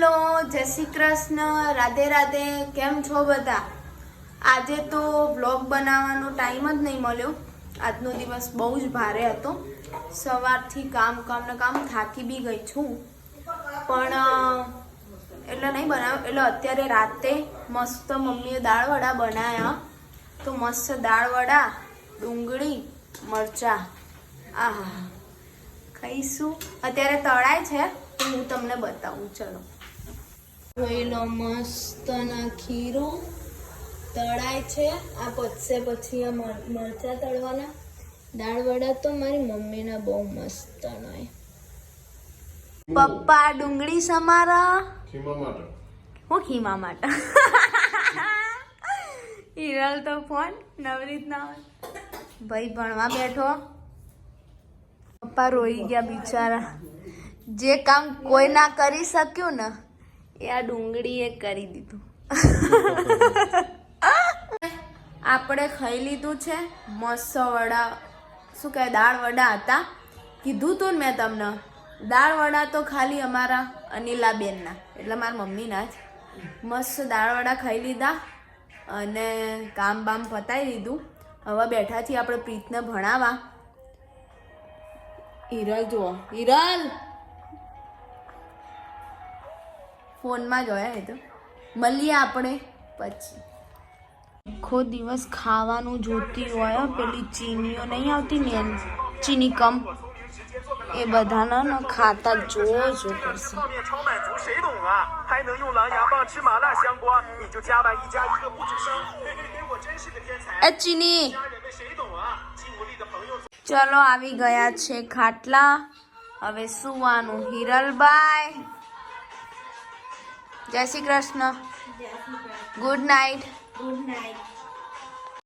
Hello, જય શ્રી કૃષ્ણ, રાધે રાધે, કેમ છો બધા? આજે તો વ્લોગ બનાવવાનો ટાઈમ જ નહીં મળ્યો. આજનો દિવસ બહુ જ ભારે હતો. સવારથી કામ કામને કામ થાકી બી ગઈ છું. પણ એટલે નહીં બનાવ, એટલે અત્યારે રાતે મસ્ત મમ્મીએ દાળ વડા બનાવ્યા તો મસ્ત દાળ વડા, ડુંગળી, મરચા. આહા ખાઈશું. અત્યારે તળાય છે હું તમને બતાવું. ચલો. જોઈ લો મસ્ત ના ખીરો તળાય છે. આ પચશે પછી આ મરચા તળવાના. દાળ વડા તો મારી મમ્મીના બહુ મસ્ત હોય પપ્પા ડુંગળી સમારા. ખીમા માટે. હું ખીમા માટે? હિરલ તો ફોન નવરીત ના હોય. ભાઈ ભણવા બેઠો. પપ્પા રોઈ ગયા બિચારા. જે કામ કોઈ ના કરી શક્યું ને એ આ ડુંગળીએ કરી દીધું. આપણે ખાઈ લીધું છે મસ્ત વડા. શું કહે દાળ વડા હતા. કીધું તું ને મેં તમને. દાળ વડા તો ખાલી અમારા અનિલાબેનના. એટલે મારા મમ્મીના જ. મસ્ત દાળ વડા ખાઈ લીધા અને કામ બામ પતાવી દીધું હવે બેઠા છીએ આપણે પ્રીતને ભણાવવા. હિરલ, જુઓ. હિરલ! ફોનમાં જોયા હોય એ તો. મળીએ આપણે પછી. આખો દિવસ ખાવાનું જોતી હોય, પેલી ચીનીઓ નહીં આવતી ને, ચીની કમ. એ બધાના ખાતા જોવો જો કરશે. એ ચીની. ચલો આવી ગયા છે ખાટલા. હવે સુવાનું. હિરલબાઈ. જય Shri Krishna. Good night good night